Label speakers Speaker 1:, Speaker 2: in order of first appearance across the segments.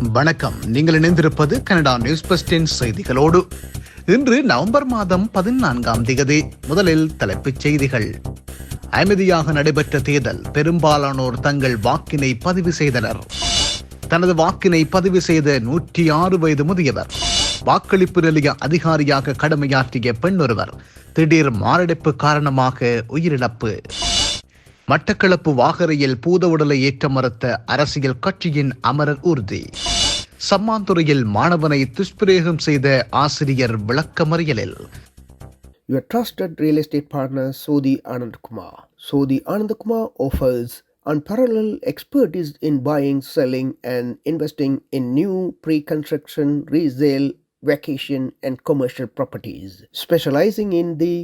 Speaker 1: வணக்கம். நீங்கள் இணைந்திருப்பது கனடா நியூஸ் பஸ்டின் செய்திகளோடு. இன்று நவம்பர் மாதம் பதினான்காம் திகதி முதலில் தலைப்புச் செய்திகள். அமைதியாக நடைபெற்ற தேர்தல் பெரும்பாலானோர் தங்கள் வாக்கினை பதிவு செய்தனர். தனது வாக்கினை பதிவு செய்த நூற்றி ஆறு வயது முதியவர் வாக்களிப்பு நிலைய அதிகாரியாக கடமையாற்றிய பெண் ஒருவர் திடீர் மாரடைப்பு காரணமாக உயிரிழப்பு. மட்டக்களப்பு வாகரையில் பூத உடலை ஏற்ற மறுத்த அரசியல் கட்சியின் அமரர் உறுதி சம்மாந்துறையில் மாணவனை துஷ்பிரயோகம் செய்த ஆசிரியர் விளக்கமறியலில்
Speaker 2: Your trusted real estate partner Sodhi Anand Sodhi Anand offers unparalleled expertise in buying, selling, and investing in new pre-construction, resale, vacation, and commercial properties. Specializing in the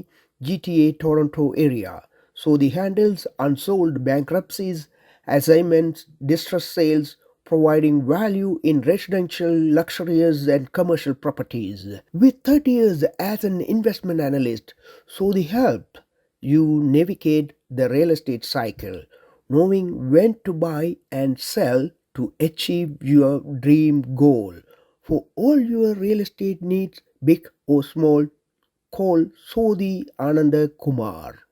Speaker 2: GTA Toronto area, Sodhi handles unsold bankruptcies, assignments, distress sales, providing value in residential, luxurious, and commercial properties. With 30 years as an investment analyst, so the help you navigate the real estate cycle, knowing when to buy and sell to achieve your dream goal. For all your real estate needs, big or small, call Sodhi Ananda Kumar.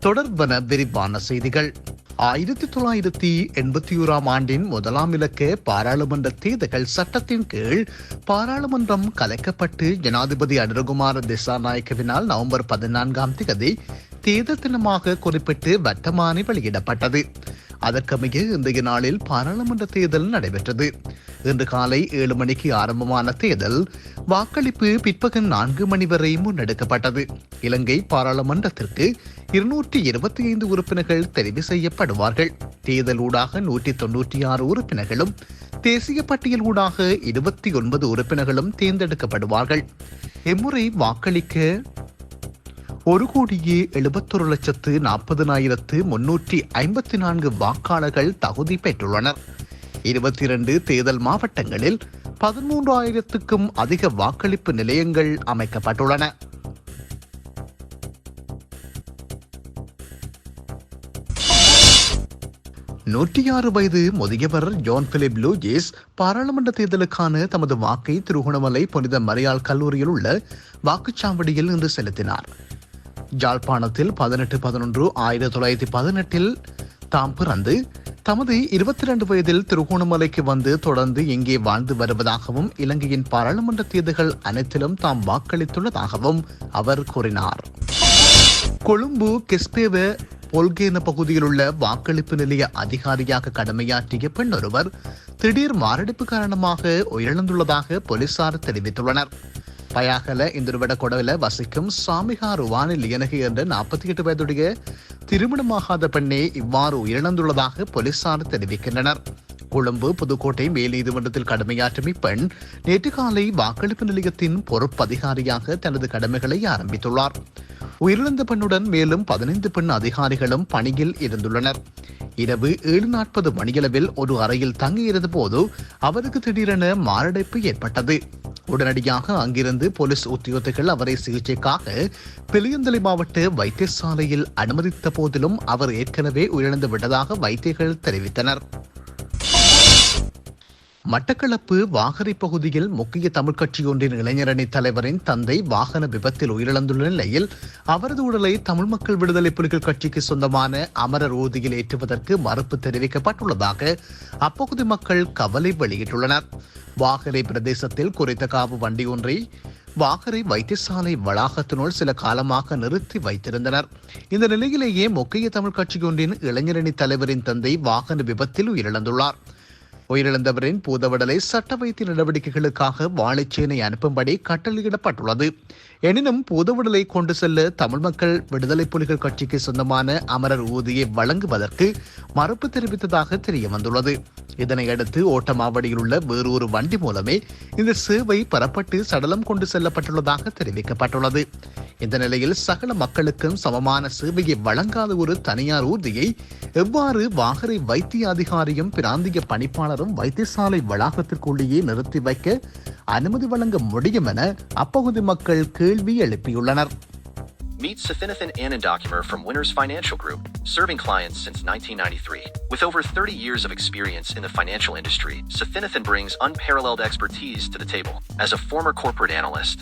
Speaker 1: தொடர்பன விரிவான செய்திகள். ஆயிரத்தி தொள்ளாயிரத்தி எண்பத்தி ஓராம் ஆண்டின் முதலாம் இலக்க பாராளுமன்ற தேர்தல்கள் சட்டத்தின் கீழ் பாராளுமன்றம் கலைக்கப்பட்டு ஜனாதிபதி அனுரகுமார திசாநாயக்கவினால் நவம்பர் பதினான்காம் தேதி தேர்தல் தினமாக குறிப்பிட்டு வட்டமானி வெளியிடப்பட்டது. அதற்கமைய இன்றைய நாளில் பாராளுமன்ற தேர்தல் நடைபெற்றது. இன்று காலை ஏழு மணிக்கு ஆரம்பமான தேர்தல் வாக்களிப்பு பிற்பகல் நான்கு மணி வரை முன்னெடுக்கப்பட்டது. இலங்கை பாராளுமன்றத்திற்கு இருநூற்றி இருபத்தி ஐந்து உறுப்பினர்கள் தெரிவு செய்யப்படுவார்கள். தேர்தல் ஊடாக நூற்றி தொன்னூற்றி ஆறு உறுப்பினர்களும் தேசிய பட்டியல் ஊடாக இருபத்தி ஒன்பது உறுப்பினர்களும் தேர்ந்தெடுக்கப்படுவார்கள். இம்முறை வாக்களிக்க ஒரு கோடியே எழுபத்தொரு லட்சத்து நாற்பதினாயிரத்து முன்னூற்றி ஐம்பத்தி நான்கு வாக்காளர்கள் தகுதி பெற்றுள்ளனர். இருபத்தி இரண்டு தேர்தல் மாவட்டங்களில் பதிமூன்று ஆயிரத்துக்கும் அதிக வாக்களிப்பு நிலையங்கள் அமைக்கப்பட்டுள்ளன. நூற்றி ஆறு வயது முதியவர் ஜான் பிலிப் லூஜிஸ் பாராளுமன்ற தேர்தலுக்கான தமது வாக்கை திருகோணமலை புனித மரியாள் கல்லூரியில் உள்ள வாக்குச்சாவடியில் இன்று செலுத்தினார். ஜாழ்ப்பாணத்தில் பதினெட்டு பதினொன்று ஆயிரத்தி தொள்ளாயிரத்தி பதினெட்டில் தாம் பிறந்து தமது இருபத்தி இரண்டு வயதில் திருகோணமலைக்கு வந்து தொடர்ந்து இங்கே வாழ்ந்து வருவதாகவும் இலங்கையின் பாராளுமன்ற தேர்தல்கள் அனைத்திலும் தாம் வாக்களித்துள்ளதாகவும் அவர் கூறினார். கொழும்பு கெஸ்பேவ பொல்கேன பகுதியில் உள்ள வாக்களிப்பு நிலைய அதிகாரியாக கடமையாற்றிய பெண் ஒருவர் திடீர் மாரடைப்பு காரணமாக உயிரிழந்துள்ளதாக போலீசார் தெரிவித்துள்ளனர். பயாகல இந்திருவட கொடவில வசிக்கும் சாமிகா ருவானி லியனகி என்ற நாற்பத்தி எட்டு வயதுடைய திருமணமாகாத பெண்ணே இவ்வாறு உயிரிழந்துள்ளதாக போலீசார் தெரிவிக்கின்றனர். கொழும்பு புதுக்கோட்டை மேல் நீதிமன்றத்தில் கடமையாற்றும் இப்பெண் நேற்று காலை வாக்களிப்பு நிலையத்தின் பொறுப்பு அதிகாரியாக தனது கடமைகளை ஆரம்பித்துள்ளார். உயிரிழந்த பெண்ணுடன் மேலும் பதினைந்து பெண் அதிகாரிகளும் பணியில் இருந்துள்ளனர். இரவு ஏழு நாற்பது மணியளவில் ஒரு அறையில் தங்கியிருந்த போது அவருக்கு திடீரென மாரடைப்பு ஏற்பட்டது. உடனடியாக அங்கிருந்து போலீஸ் உத்தியோகர்கள் அவரை சிகிச்சைக்காக பிலியந்தலை மாவட்ட வைத்தியசாலையில் அனுமதித்த போதிலும் அவர் ஏற்கனவே உயிரிழந்து விட்டதாக வைத்தியர்கள் தெரிவித்தனர். மட்டக்களப்பு வாகரை பகுதியில் முக்கிய தமிழ் கட்சியொன்றின் இளைஞரணி தலைவரின் தந்தை வாகன விபத்தில் உயிரிழந்துள்ள நிலையில் அவரது உடலை தமிழ் மக்கள் விடுதலை புலிகள் கட்சிக்கு சொந்தமான அமரர் ஊதியில் ஏற்றுவதற்கு மறுப்பு தெரிவிக்கப்பட்டுள்ளதாக அப்பகுதி மக்கள் கவலை வெளியிட்டுள்ளனர். வாகரை பிரதேசத்தில் குறித்த காவு வண்டி ஒன்றை வாகரை வைத்தியசாலை வளாகத்தினுள் சில காலமாக நிறுத்தி வைத்திருந்தனர். இந்த நிலையிலேயே முக்கிய தமிழ் கட்சியொன்றின் இளைஞரணி தலைவரின் தந்தை வாகன விபத்தில் உயிரிழந்துள்ளார். உயிரிழந்தவரின் பூதவடலை சட்ட வைத்திய நடவடிக்கைகளுக்காக வாழைச்சேனை அனுப்பும்படி கட்டளையிடப்பட்டுள்ளது. எனினும் பூதவுடலை கொண்டு செல்ல தமிழ் மக்கள் விடுதலை புலிகள் கட்சிக்கு சொந்தமான அமரர் ஊதியை வழங்குவதற்கு மறுப்பு தெரிவித்ததாக தெரிய வந்துள்ளது இதனையடுத்து ஓட்டமாவடியில் உள்ள வேறு ஒரு வண்டி மூலமே இந்த சேவை பெறப்பட்டு சடலம் கொண்டு செல்லப்பட்டுள்ளதாக தெரிவிக்கப்பட்டுள்ளது. இந்த நிலையில் சகல மக்களுக்கும் சமமான சேவையை வழங்காத ஒரு தனியார் ஊர்தியை எவ்வாறு வாகரை வைத்திய அதிகாரியும் பிராந்திய பணிப்பாளரும் வைத்தியசாலை வளாகத்திற்குள்ளேயே நிறுத்தி வைக்க அனுமதி வழங்க முடியும் என அப்பகுதி மக்களுக்கு கேள்வி எழுப்பியுள்ளனர்
Speaker 3: Meet Safinathon Anandocumer from Winners Financial Group, serving clients since 1993. With over 30 years of experience in the financial industry, Safinathon brings unparalleled expertise to the table. As a former corporate analyst,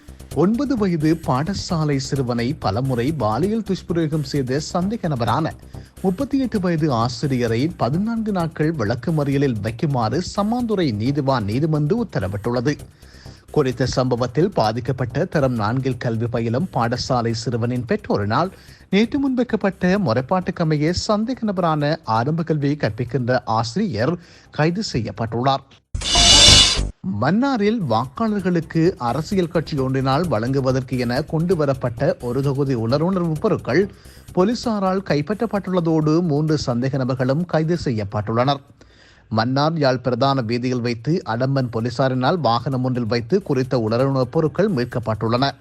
Speaker 1: ஒன்பது வயது பாடசாலை சிறுவனை பலமுறை பாலியல் துஷ்பிரயோகம் செய்த சந்தேக நபரான முப்பத்தி எட்டு வயது ஆசிரியரை பதினான்கு நாட்கள் விளக்குமறியலில் வைக்குமாறு சம்மாந்துறை நீதிவான் நீதிமன்று உத்தரவிட்டுள்ளது. குறித்த சம்பவத்தில் பாதிக்கப்பட்ட தரம் நான்கில் கல்வி பயிலும் பாடசாலை சிறுவனின் பெற்றோரினால் நேற்று முன்வைக்கப்பட்ட முறைப்பாட்டுக்கமைய சந்தேக நபரான ஆரம்ப கல்வியை கற்பிக்கின்ற ஆசிரியர் கைது செய்யப்பட்டுள்ளார். மன்னாரில் வாக்காளர்களுக்கு அரசியல் கட்சி ஒன்றினால் வழங்குவதற்கு என கொண்டு வரப்பட்ட ஒரு தொகுதி உணர்வுணர்வு பொருட்கள் போலீசாரால் கைப்பற்றப்பட்டுள்ளதோடு மூன்று சந்தேக நபர்களும் கைது செய்யப்பட்டுள்ளனர். மன்னார் யாழ் பிரதான வீதியில் வைத்து அடம்பன் போலீசாரினால் வாகனம் ஒன்றில் வைத்து குறித்த உணர்வுணர்வு பொருட்கள் மீட்கப்பட்டுள்ளன.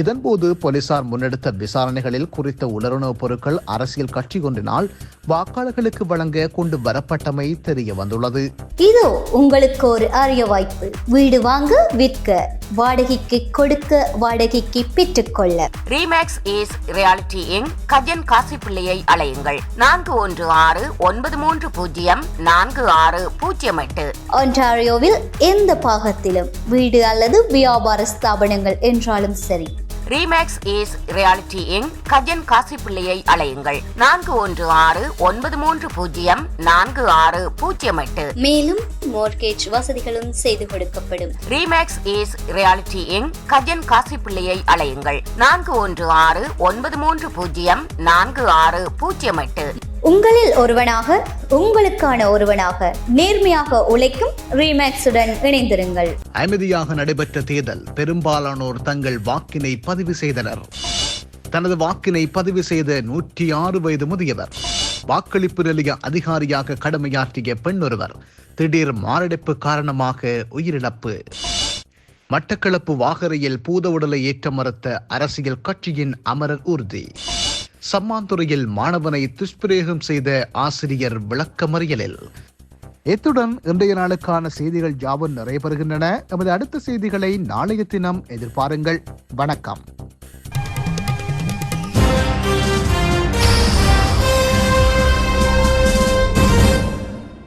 Speaker 1: இதன்போது போலீசார் முன்னெடுத்த விசாரணைகளில் குறித்த உணர்வுணர்வு பொருட்கள் அரசியல் கட்சி ஒன்றினால் வாக்காளர்களுக்கு வழங்க கொண்டு வரப்பட்டமை தெரிய வந்துள்ளது.
Speaker 4: இதோ உங்களுக்கு ஒரு அரிய வாய்ப்பு. வீடு வாங்க விற்க வாடகைக்கு கொடுக்க வாடகைக்கு பெற்றுக்கொள்ள
Speaker 5: Remax ace reality in Gajan காசிப்பிள்ளையை அலையுங்கள் நான்கு ஒன்று ஆறு ஒன்பது மூன்று பூஜ்ஜியம் நான்கு ஆறு பூஜ்ஜியம் எட்டு.
Speaker 4: ஒன்டாரியோவில் எந்த பாகத்திலும் வீடு அல்லது வியாபார ஸ்தாபனங்கள் என்றாலும் சரி.
Speaker 5: Remax ace reality in Gajan காசிப்பிள்ளையை அலையுங்கள் நான்கு ஒன்று ஆறு ஒன்பது மூன்று பூஜ்ஜியம் நான்கு ஆறு பூஜ்ஜியம் எட்டு
Speaker 4: மேலும் மோர்கேஜ் வசதிகளும் செய்து கொடுக்கப்படும்
Speaker 5: Remax ace reality in Gajan காசிப்பிள்ளையை அலையுங்கள் நான்கு ஒன்று ஆறு ஒன்பது மூன்று பூஜ்ஜியம் நான்கு ஆறு பூஜ்ஜியம் எட்டு
Speaker 4: உங்களில் ஒருவனாக உங்களுக்கான ஒருவனாக நேர்மையாக உழைக்கும் ரீமேக்ஸுடன் இணைந்திருங்கள்.
Speaker 1: அமைதியாக நடைபெற்ற தேர்தல் பெரும்பாலானோர் தங்கள் வாக்கினை பதிவு செய்தனர். தனது வாக்கினை பதிவு செய்த நூற்றி ஆறு வயது முதியவர் வாக்களிப்பு நிலைய அதிகாரியாக கடமையாற்றிய பெண் ஒருவர் திடீர் மாரடைப்பு காரணமாக உயிரிழப்பு. மட்டக்களப்பு வாகரையில் பூத உடலை ஏற்ற மறுத்த அரசியல் கட்சியின் அமரர் உறுதி சம்மாந்துறையில் மாணவனை துஷ்பிரயோகம் செய்த ஆசிரியர் விளக்கமறியலில். இத்துடன் இன்றைய நாளுக்கான செய்திகள் யாவும் நிறைவு பெறுகின்றன. அடுத்த செய்திகளை நாளைய தினம் எதிர்பாருங்கள். வணக்கம்.